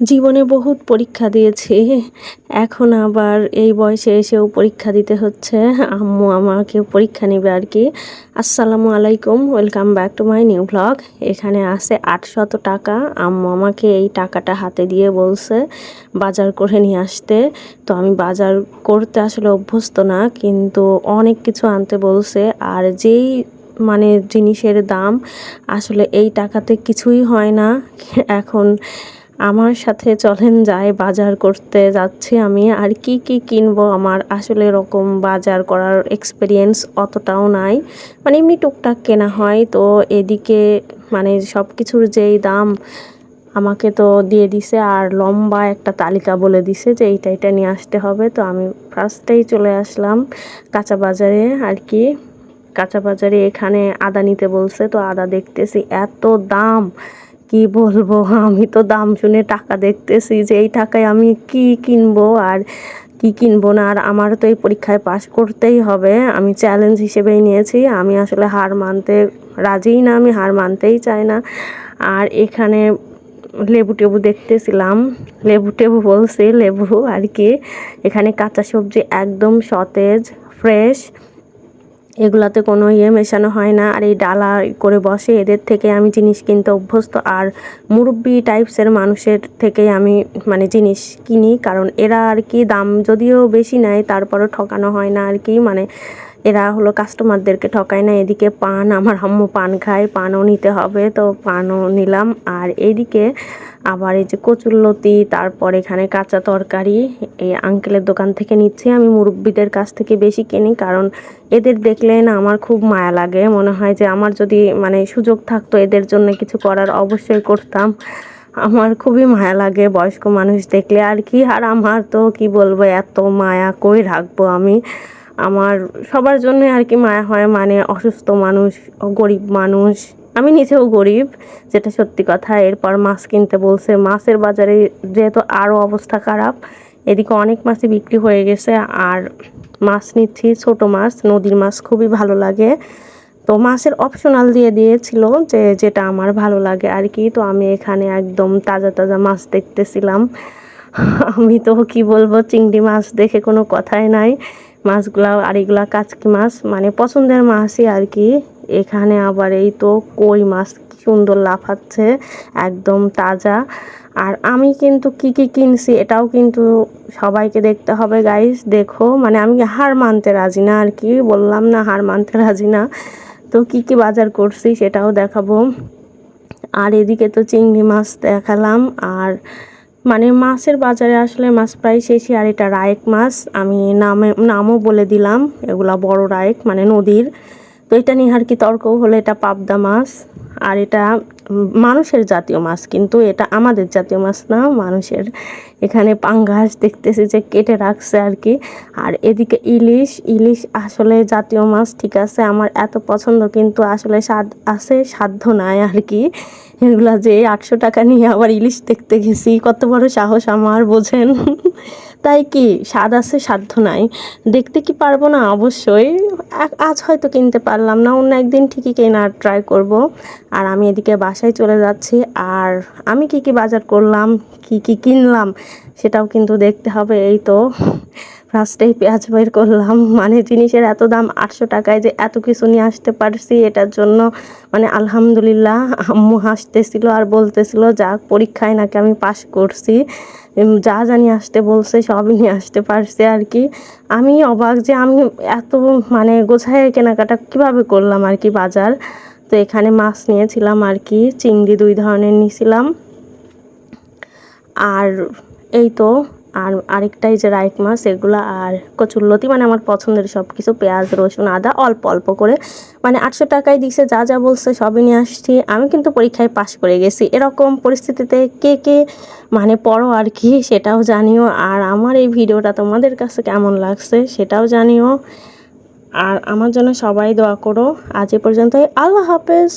জীবনে বহুত পরীক্ষা দিয়েছি। এখন আবার এই বয়সে এসেও পরীক্ষা দিতে হচ্ছে। আম্মু আমাকে পরীক্ষা নেবে আর কি। আসসালামু আলাইকুম welcome back to my new blog এখানে আছে আটশত টাকা। আম্মু আমাকে এই টাকাটা হাতে দিয়ে বলছে বাজার করে নিয়ে আসতে। তো আমি বাজার করতে আসলে অভ্যস্ত না, কিন্তু অনেক কিছু আনতে বলছে। আর যেই মানে জিনিসের দাম আসলে এই টাকাতে কিছুই হয় না। এখন আমার সাথে চলেন, যাই বাজার করতে যাচ্ছি আমি। আর কি কি কিনবো আমার আসলে এরকম বাজার করার এক্সপিরিয়েন্স অতটাও নাই। মানে এমনি টুকটাক কেনা হয়, তো এদিকে মানে সব কিছুর যেই দাম আমাকে তো দিয়ে দিছে, আর লম্বা একটা তালিকা বলে দিছে যে এইটা এটা নিয়ে আসতে হবে। তো আমি ফার্স্টেই চলে আসলাম কাঁচা বাজারে আর কি। কাঁচা বাজারে এখানে আদা নিতে বলছে, তো আদা দেখতেছি এত দাম। কি বলব? আমি তো দাম শুনে টাকা দেখতেছি যে এই টাকায় আমি কি কিনবো আর কি কিনবো না? আর আমার তো এই পরীক্ষায় পাশ করতেই হবে। আমি চ্যালেঞ্জ হিসেবেই নিয়েছি। আমি আসলে হার মানতে রাজিই না, আমি হার মানতেই চাই না। আর এখানে লেবু টেবু দেখতেছিলাম। লেবু টেবু বলছি, লেবু আর কি। এখানে কাঁচা সবজি একদম সতেজ ফ্রেশ এগুলাতে কোনো ইয়ে মেশানো হয় না। আর এই ডালা করে বসে এদের থেকে আমি জিনিস কিনতে অভ্যস্ত। আর মুরব্বি টাইপসের মানুষের থেকে আমি মানে জিনিস কিনি। কারণ এরা আর কি দাম যদিও বেশি নেয়, তারপরও ঠকানো হয় না আর কি। মানে এরা হলো কাস্টমারদেরকে ঠকায় না, এদিকে পান, আমার আম্মু পান খায়, পানও নিতে হবে, তো পানও নিলাম। আর এদিকে আবার এই যে কচুরলতি, তারপর এখানে কাঁচা তরকারি, এই আঙ্কেলের দোকান থেকে নিচ্ছি। আমি মুরব্বীদের কাছ থেকে বেশি কিনি, কারণ এদের দেখলে না আমার খুব মায়া লাগে। মনে হয় যে আমার যদি মানে সুযোগ থাকতো এদের জন্য কিছু করার, অবশ্যই করতাম। আমার খুবই মায়া লাগে বয়স্ক মানুষ দেখলে। আর কি, আর আমার তো কি বলব, এত মায়া কই রাখব আমি? আমার সবার জন্য আর কি মায়া হয় মানে অসুস্থ মানুষ, গরিব মানুষ। আমি নিজেও গরিব, যেটা সত্যি কথা। এরপর মাছ কিনতে বলছে। মাছের বাজারে যেহেতু আরও অবস্থা খারাপ, এদিকে অনেক মাছই বিক্রি হয়ে গেছে। আর মাছ নিচ্ছি, ছোট মাছ, নদীর মাছ খুবই ভালো লাগে। তো মাছের অপশনাল দিয়ে দিয়েছিল যে, যেটা আমার ভালো লাগে আর কি। তো আমি এখানে একদম তাজা তাজা মাছ দেখতেছিলাম। আমি তো কি বলব, চিংড়ি মাছ দেখে কোনো কথাই নাই। মাছগুলা আর এগুলা কাচকি মাছ মানে পছন্দের মাছই আর কি এখানে আবার এই তো কই মাছ সুন্দর লাফাচ্ছে, একদম তাজা। আর আমি কিন্তু কি কি কিনছি এটাও কিন্তু সবাইকে দেখতে হবে গাইস দেখো। মানে আমি হার মানতে রাজি না আর কি বললাম না হার মানতে রাজি না। তো কি কি বাজার করছি সেটাও দেখাবো। আর এদিকে তো চিংড়ি মাছ দেখালাম, আর মানে মাছের বাজারে আসলে মাছ প্রায় শেষই, আর এটা রায়েক মাছ। আমি নামে, নামও বলে দিলাম, এগুলা বড় রায়েক মানে নদীর। তো এটা নিয়ে আর কি তর্ক হলো, এটা পাবদা মাছ। আর এটা মানুষের জাতীয় মাছ, কিন্তু এটা আমাদের জাতীয় মাছ না, মানুষের। এখানে পাঙ্গাস দেখতেছি যে কেটে রাখছে আর কি। আর এদিকে ইলিশ ইলিশ আসলে জাতীয় মাছ, ঠিক আছে। আমার এত পছন্দ, কিন্তু আসলে স্বাদ আছে সাধ্য নাই আর কি। এগুলা যে আটশো টাকা নিয়ে আবার ইলিশ দেখতে গেছি, কত বড় সাহস আমার, বোঝেন? তাই কি, স্বাদ আছে, সাধ্য নাই। দেখতে কি পারব না? অবশ্যই। আজ হয়তো কিনতে পারলাম না, অন্য একদিন ঠিকই কেনার ট্রাই করব। আর আমি এদিকে বাসায় চলে যাচ্ছি। আর আমি কি কি বাজার করলাম, কি কি কিনলাম, সেটাও কিন্তু দেখতে হবে, এই তো। ফার্স্টেই পেঁয়াজ বের করলাম। মানে জিনিসের এত দাম আটশো টাকায় যে এত কিছু নিয়ে আসতে পারছি এটার জন্য। মানে আলহামদুলিল্লাহ, আম্মু হাসতেছিল আর বলতেছিল, যাক, পরীক্ষায় নাকি আমি পাশ করছি। যা জানি আসতে বলছে, সবই নিয়ে আসতে পারছে আর কি। আমি অবাক যে আমি এত মানে গোছায় কেনাকাটা কীভাবে করলাম আর কি বাজার। তো এখানে মাছ নিয়েছিলাম আর কি, চিংড়ি দুই ধরনের নিয়েছিলাম। আর এই তো আর আরেকটাই যে রাইক মাছ, এগুলো আর কচুরলতি মানে আমার পছন্দের সব কিছু পেঁয়াজ, রসুন, আদা, অল্প অল্প করে। মানে আটশো টাকায় দিছে, যা যা বলছে সবই নিয়ে আসছি। আমি কিন্তু পরীক্ষায় পাশ করে গেছি। এরকম পরিস্থিতিতে কে কে মানে পড়ো আর কি, সেটাও জানিও। আর আমার এই ভিডিওটা তোমাদের কাছে কেমন লাগছে, সেটাও জানিও। আর আমার জন্য সবাই দোয়া করো। আজ এ পর্যন্তই। আল্লাহ হাফেজ।